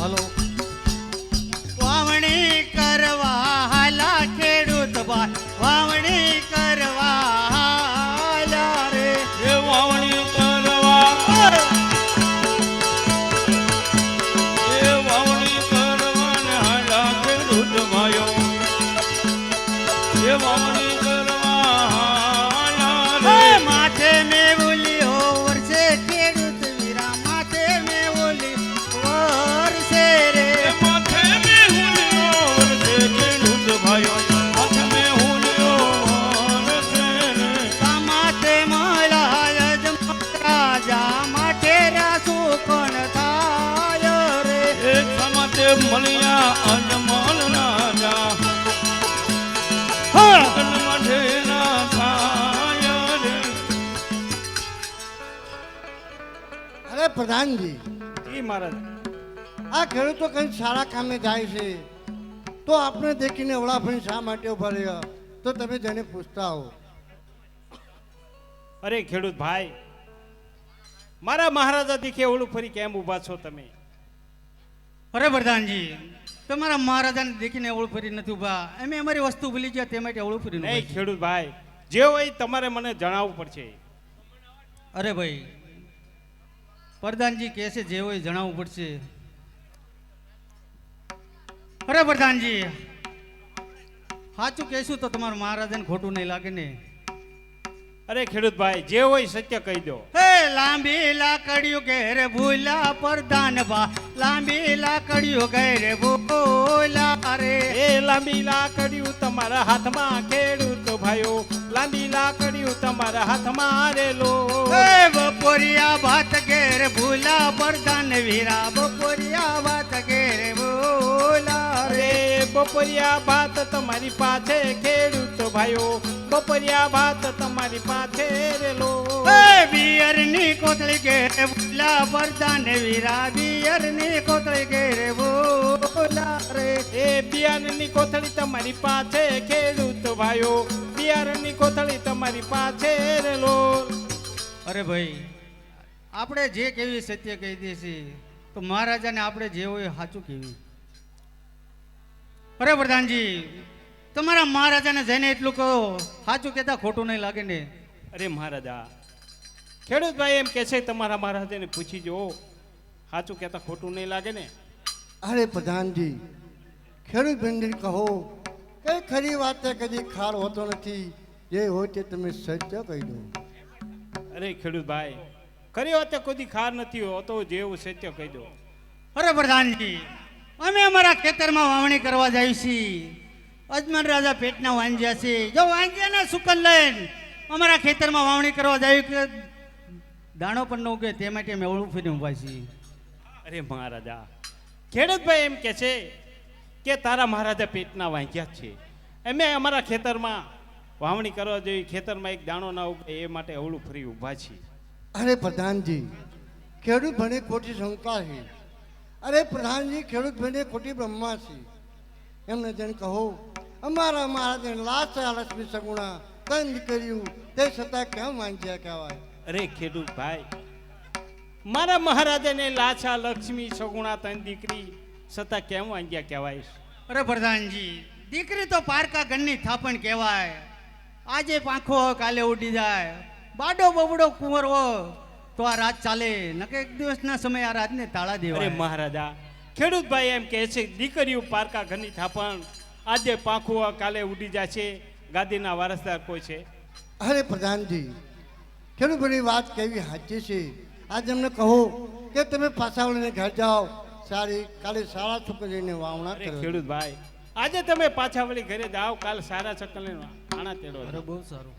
Hello. વાવણી કરવા હાલા ખેડૂત ભાઈ. વાવણી કરવા હાલા રે. એ વાવણી કરવા. એ વાવણી મળ્યા રાજા. રે. અરે પ્રધાનજી. જી મહારાજ. આ ખેડૂતો કંઈ સારા કામે જાય છે. તો આપણે દેખીને વડાફણી શા માટે ઊભા રહ્યા? તો તમે જેને પૂછતા હો. અરે ખેડૂત ભાઈ મારા મહારાજા દીખે ઓળું ફરી કેમ ઊભા છો તમે? અરે પ્રધાનજી તમારા મહારાજાને દેખીને અવળું ફરી નથી ઊભા અમે અમારી વસ્તુ ભૂલી ગયા તે માટે અવળું ફરી નહીં ખેડૂત ભાઈ જે હોય તમારે મને જણાવવું પડશે. અરે ભાઈ પ્રધાનજી કહે છે જે હોય જણાવવું પડશે. અરે પ્રધાનજી સાચું કહેશું તો તમારું મહારાજાને ખોટું નહીં લાગે ને. અરે ખેડૂત ભાઈ જે હોય સત્ય કહી દો. હે લાંબી લાકડીઓ ઘેર ભૂલા પરદાન બા લાંબી લાકડીઓ ઘેર ભૂલા રે. એ લાંબી લાકડીયું તમારા હાથમાં ખેડૂત ભાઈઓ લાંબી લાકડીયું તમારા હાથમાં રેલો બપોરિયા ભાત ઘેર ભૂલા પરદાન વીરા બપોરિયા ભાત ઘેર ભૂલા બપોરિયા ભાત તમારી પાસે ખેડૂત ભાઈઓ. બપોરિયા ભાત તમારી પાસે રેલો. બિયરની કોથળી ઘેરે બોલા વરદાન વીરા બિયરની કોથળી ઘેરે બોલા રે. એ બિયારની કોથળી તમારી પાસે ખેડૂત ભાઈઓ. બિયારની કોથળી તમારી પાસે રેલો. અરે ભાઈ આપણે જે કેવી સત્ય કહી દઈએ છીએ તો મહારાજાને આપણે જે હોય સાચું કેવી અરે પ્રધાનજી તમારા મહારાજાને જઈને એટલું કહો. સાચું કહેતા ખોટું નહીં લાગે ને. અરે મહારાજા ખેડૂતભાઈ એમ કે છે તમારા મહારાજાને પૂછી જુઓ. સાચું કહેતા ખોટું નહીં લાગે ને. અરે પ્રધાનજી ખેડૂત બંધન કહો કઈ ખરી વાતે કદી ખાર હોતો નથી. જે હોય તે તમે સત્ય કહી દો. અરે ખેડૂત ભાઈ ખરી વાત કદી ખાર નથી હોતો જેવું સત્ય કહી દો. અરે પ્રધાનજી અમે અમારા ખેતરમાં વાવણી કરવા જઈએ છીએ અજમાન રાજા પેટના વાંજ્યા છે. જો વાંજ્યાના સુકન લઈને અમારા ખેતરમાં વાવણી કરવા જાય કે દાણો પણ ન ઉગે તે માટે અમે ઓળું ફેરી ઊભા છીએ. અરે મહારાજા ખેડૂતભાઈ એમ કે છે કે તારા મહારાજા પેટના વાંચ્યા છે. અમે અમારા ખેતરમાં વાવણી કરવા જોઈએ ખેતરમાં એક દાણો ના ઉગે એ માટે અવળું ફરી ઊભા છીએ. અરે પ્રધાનજી ખેડૂત ભણે ખોટી શંકા છે. અરે પ્રધાનજી ખેડૂત ભણે ખોટી બ્રહ્મા છે. એમને જેને કહો અમારા મહારાજને લાશ લક્ષ્મી સગુણા તન કર્યું તે છતાં કેમ વાંચ્યા કહેવાય? અરે ખેડૂત ભાઈ મારા મહારાજાને લાછા લક્ષ્મી સગુણા તન દીકરી છતાં કેમ વાંગ્યા કહેવાય? અરે પ્રધાનજી દીકરી તો પારકા ઘરની થાપણ કહેવાય. આજે પાંખો કાલે ઉડી જાય બાડો બબડો કુંવર હોય તો આ રાત ચાલે. નકે એક દિવસના સમય આ રાતને તાળા અરે મહારાજા મહારાજા ખેડૂતભાઈ એમ કહે છે દીકરીઓ પારકા ઘરની થાપણ આજે પાંખું કાલે ઉડી જાય છે ગાદીના વારસદાર કોઈ છે અરે પ્રધાનજી ખેડૂત ભાઈ વાત કેવી સાચી છે? આજે એમને કહો કે તમે પાછા વળીને ઘર જાઓ. સારી કાલે સારા છોકરીને વાવણા કરો. ખેડૂતભાઈ આજે તમે પાછા વળી ઘરે જાઓ કાલે સારા ચકલ આણા તેડો અરે બહુ સારું.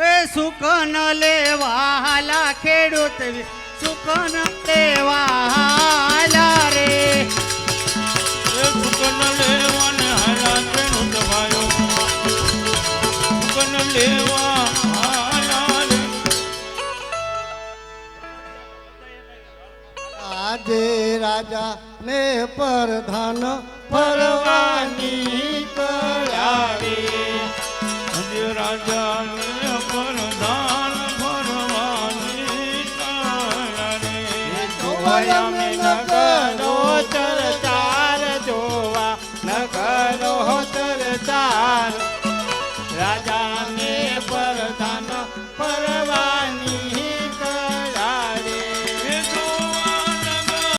એ સુખ ન લેવા હાલા ખેડૂત વી- લેવાલા ન લેવા હાલા રે. એ ફૂકન લેવાને હાલા ખેડૂત ભાઈઓ. ફૂકન લેવા આજે રાજા ને પ્રધાન ફરવાની કળાવે આજે અમે નગરો